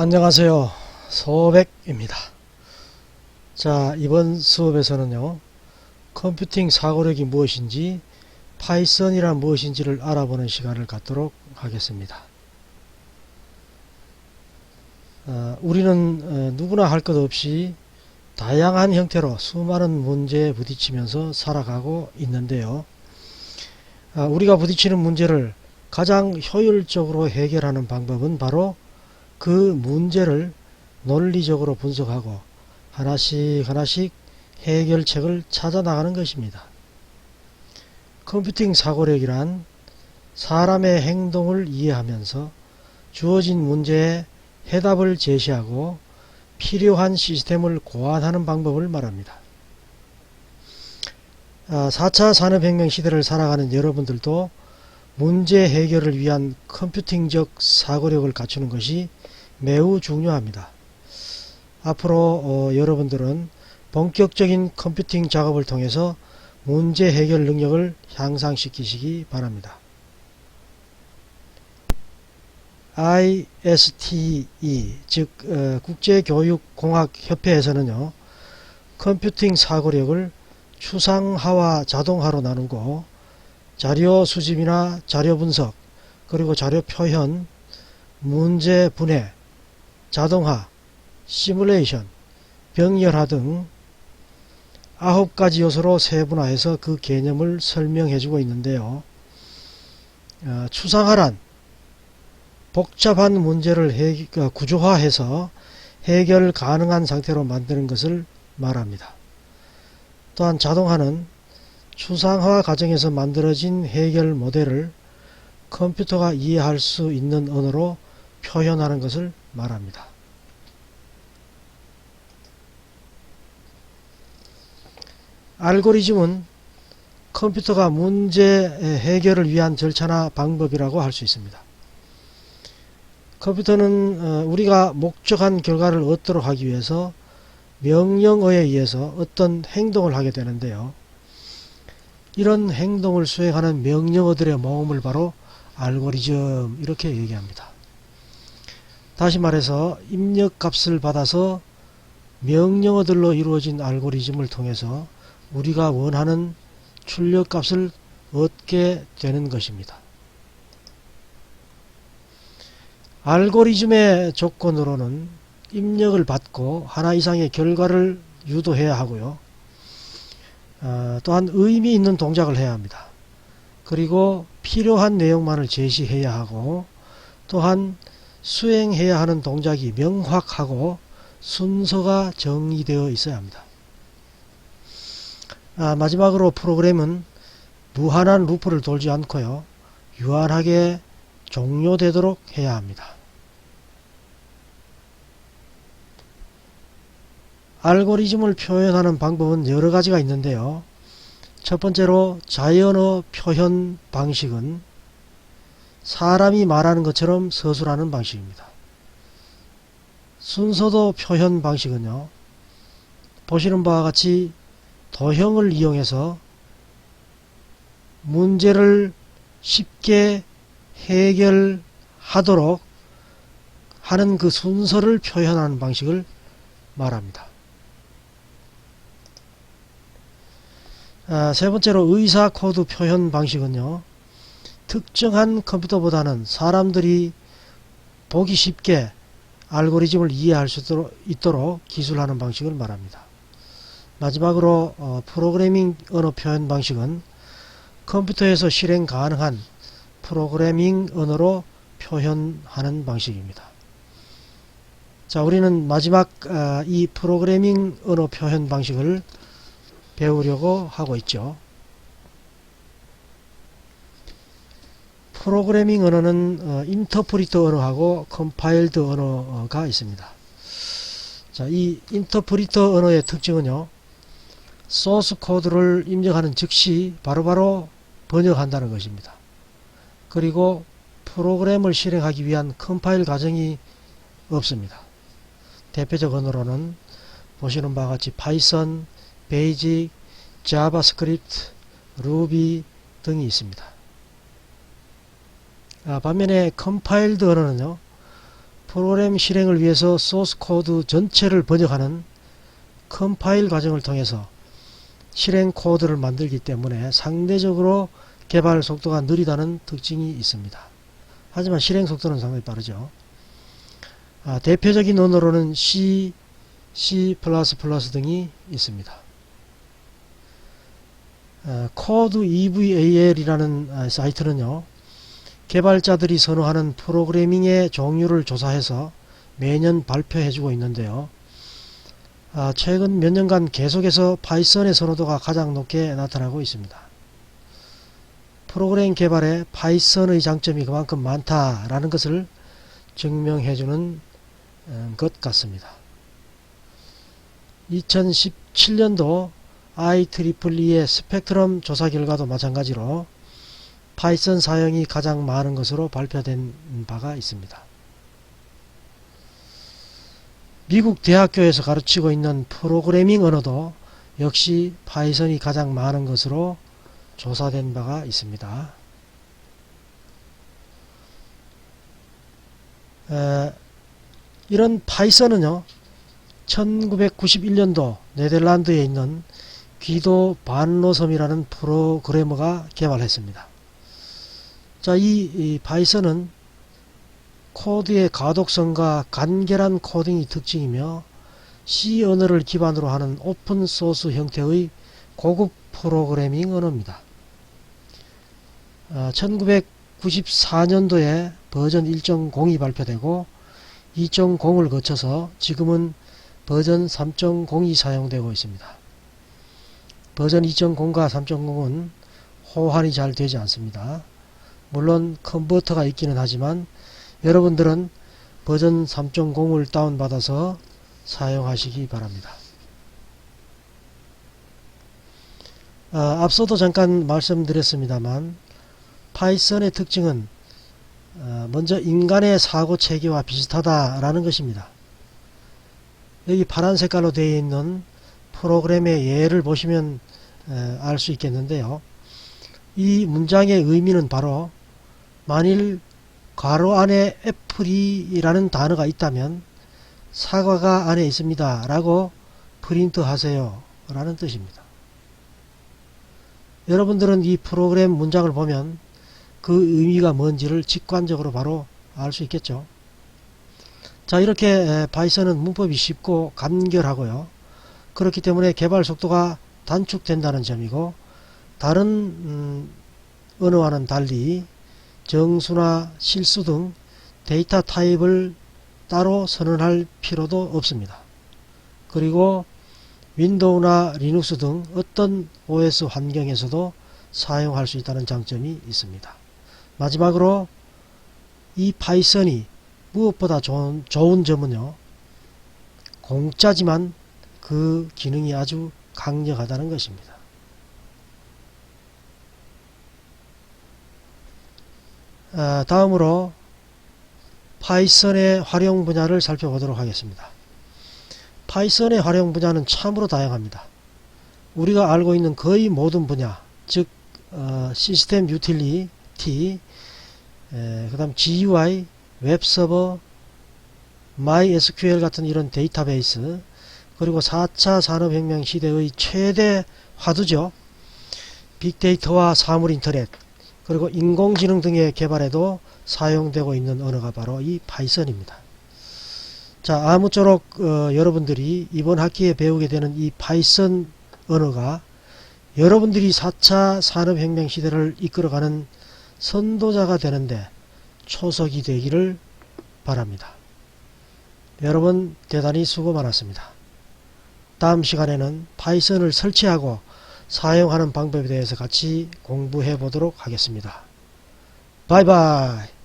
안녕하세요. 소백입니다. 자, 이번 수업에서는요, 컴퓨팅 사고력이 무엇인지, 파이썬이란 무엇인지를 알아보는 시간을 갖도록 하겠습니다. 어, 우리는 어, 누구나 할 것 없이 다양한 형태로 수많은 문제에 부딪히면서 살아가고 있는데요. 아, 우리가 부딪히는 문제를 가장 효율적으로 해결하는 방법은 바로 그 문제를 논리적으로 분석하고 하나씩 하나씩 해결책을 찾아 나가는 것입니다. 컴퓨팅 사고력이란 사람의 행동을 이해하면서 주어진 문제에 해답을 제시하고 필요한 시스템을 고안하는 방법을 말합니다. 4차 산업혁명 시대를 살아가는 여러분들도 문제 해결을 위한 컴퓨팅적 사고력을 갖추는 것이 매우 중요합니다. 앞으로 어, 여러분들은 본격적인 컴퓨팅 작업을 통해서 문제 해결 능력을 향상시키시기 바랍니다. ISTE 즉 어, 국제교육공학협회에서는요 컴퓨팅 사고력을 추상화와 자동화로 나누고 자료 수집이나 자료 분석 그리고 자료 표현 문제 분해 자동화 시뮬레이션 병렬화 등 아홉 가지 요소로 세분화해서 그 개념을 설명해 주고 있는데요. 어, 추상화란 복잡한 문제를 해, 어, 구조화해서 해결 가능한 상태로 만드는 것을 말합니다. 또한 자동화는 추상화 과정에서 만들어진 해결 모델을 컴퓨터가 이해할 수 있는 언어로 표현하는 것을 말합니다. 알고리즘은 컴퓨터가 문제 해결을 위한 절차나 방법이라고 할 수 있습니다. 컴퓨터는 어, 우리가 목적한 결과를 얻도록 하기 위해서 명령어에 의해서 어떤 행동을 하게 되는데요. 이런 행동을 수행하는 명령어들의 모음을 바로 알고리즘 이렇게 얘기합니다. 다시 말해서 입력 값을 받아서 명령어들로 이루어진 알고리즘을 통해서 우리가 원하는 출력 값을 얻게 되는 것입니다. 알고리즘의 조건으로는 입력을 받고 하나 이상의 결과를 유도해야 하고요. 어, 또한 의미 있는 동작을 해야 합니다. 그리고 필요한 내용만을 제시해야 하고 또한 수행해야 하는 동작이 명확하고 순서가 정의되어 있어야 합니다. 아, 마지막으로 프로그램은 무한한 루프를 돌지 않고요. 유한하게 종료되도록 해야 합니다. 알고리즘을 표현하는 방법은 여러 가지가 있는데요. 첫 번째로 자연어 표현 방식은 사람이 말하는 것처럼 서술하는 방식입니다. 순서도 표현 방식은요. 보시는 바와 같이 도형을 이용해서 문제를 쉽게 해결하도록 하는 그 순서를 표현하는 방식을 말합니다. 아, 세 번째로 의사 코드 표현 방식은요. 특정한 컴퓨터보다는 사람들이 보기 쉽게 알고리즘을 이해할 수 있도록 기술하는 방식을 말합니다. 마지막으로 어, 프로그래밍 언어 표현 방식은 컴퓨터에서 실행 가능한 프로그래밍 언어로 표현하는 방식입니다. 자, 우리는 마지막 아, 이 프로그래밍 언어 표현 방식을 배우려고 하고 있죠. 프로그래밍 언어는 어, 인터프리터 언어하고 컴파일드 언어가 있습니다. 자, 이 인터프리터 언어의 특징은요. 소스 코드를 입력하는 즉시 바로 바로 번역한다는 것입니다. 그리고 프로그램을 실행하기 위한 컴파일 과정이 없습니다. 대표적 언어로는 보시는 바와 같이 파이썬, 베이직, 자바스크립트, 루비 등이 있습니다. 아, 반면에 컴파일드 언어는요. 프로그램 실행을 위해서 소스 코드 전체를 번역하는 컴파일 과정을 통해서 실행 코드를 만들기 때문에 상대적으로 개발 속도가 느리다는 특징이 있습니다. 하지만 실행 속도는 상당히 빠르죠. 아, 대표적인 언어로는 C, C++ 등이 있습니다. 아, 코드 EVAL이라는 아, 사이트는요. 개발자들이 선호하는 프로그래밍의 종류를 조사해서 매년 발표해주고 있는데요. 아, 최근 몇 년간 계속해서 파이썬의 선호도가 가장 높게 나타나고 있습니다. 프로그램 개발에 파이썬의 장점이 그만큼 많다라는 것을 증명해주는 음, 것 같습니다. 2017년도 IEEE의 스펙트럼 조사 결과도 마찬가지로 파이썬 사용이 가장 많은 것으로 발표된 바가 있습니다. 미국 대학교에서 가르치고 있는 프로그래밍 언어도 역시 파이썬이 가장 많은 것으로 조사된 바가 있습니다. 에, 이런 파이썬은요, 1991년도 네덜란드에 있는 귀도 반로섬이라는 프로그래머가 개발했습니다. 자, 이, 이 파이썬은 코드의 가독성과 간결한 코딩이 특징이며 C 언어를 기반으로 하는 오픈 소스 형태의 고급 프로그래밍 언어입니다. 어, 1994년도에 버전 1.0이 발표되고 2.0을 거쳐서 지금은 버전 3.0이 사용되고 있습니다. 버전 2.0과 3.0은 호환이 잘 되지 않습니다. 물론 컨버터가 있기는 하지만 여러분들은 버전 3.0을 다운받아서 사용하시기 바랍니다. 어, 앞서도 잠깐 말씀드렸습니다만 파이썬의 특징은 어, 먼저 인간의 사고 체계와 비슷하다라는 것입니다. 여기 파란 색깔로 되어 있는 프로그램의 예를 보시면 알 수 있겠는데요. 이 문장의 의미는 바로 만일 괄호 안에 애플이라는 단어가 있다면 사과가 안에 있습니다. 라고 프린트 하세요. 라는 뜻입니다. 여러분들은 이 프로그램 문장을 보면 그 의미가 뭔지를 직관적으로 바로 알 수 있겠죠. 자 이렇게 파이썬은 문법이 쉽고 간결하고요. 그렇기 때문에 개발 속도가 단축된다는 점이고 다른 음, 언어와는 달리 정수나 실수 등 데이터 타입을 따로 선언할 필요도 없습니다. 그리고 윈도우나 리눅스 등 어떤 OS 환경에서도 사용할 수 있다는 장점이 있습니다. 마지막으로 이 파이썬이 무엇보다 좋은, 좋은 점은요. 공짜지만 그 기능이 아주 강력하다는 것입니다. 다음으로 파이썬의 활용 분야를 살펴보도록 하겠습니다. 파이썬의 활용 분야는 참으로 다양합니다. 우리가 알고 있는 거의 모든 분야, 즉 어, 시스템 유틸리티, 그 다음 GUI, 웹서버, MySQL 같은 이런 데이터베이스, 그리고 4차 산업혁명 시대의 최대 화두죠. 빅데이터와 사물 인터넷, 그리고 인공지능 등의 개발에도 사용되고 있는 언어가 바로 이 파이썬입니다. 자, 아무쪼록 어, 여러분들이 이번 학기에 배우게 되는 이 파이썬 언어가 여러분들이 4차 산업혁명 시대를 이끌어가는 선도자가 되는데 초석이 되기를 바랍니다. 여러분 대단히 수고 많았습니다. 다음 시간에는 파이썬을 설치하고 사용하는 방법에 대해서 같이 공부해 보도록 하겠습니다. 바이바이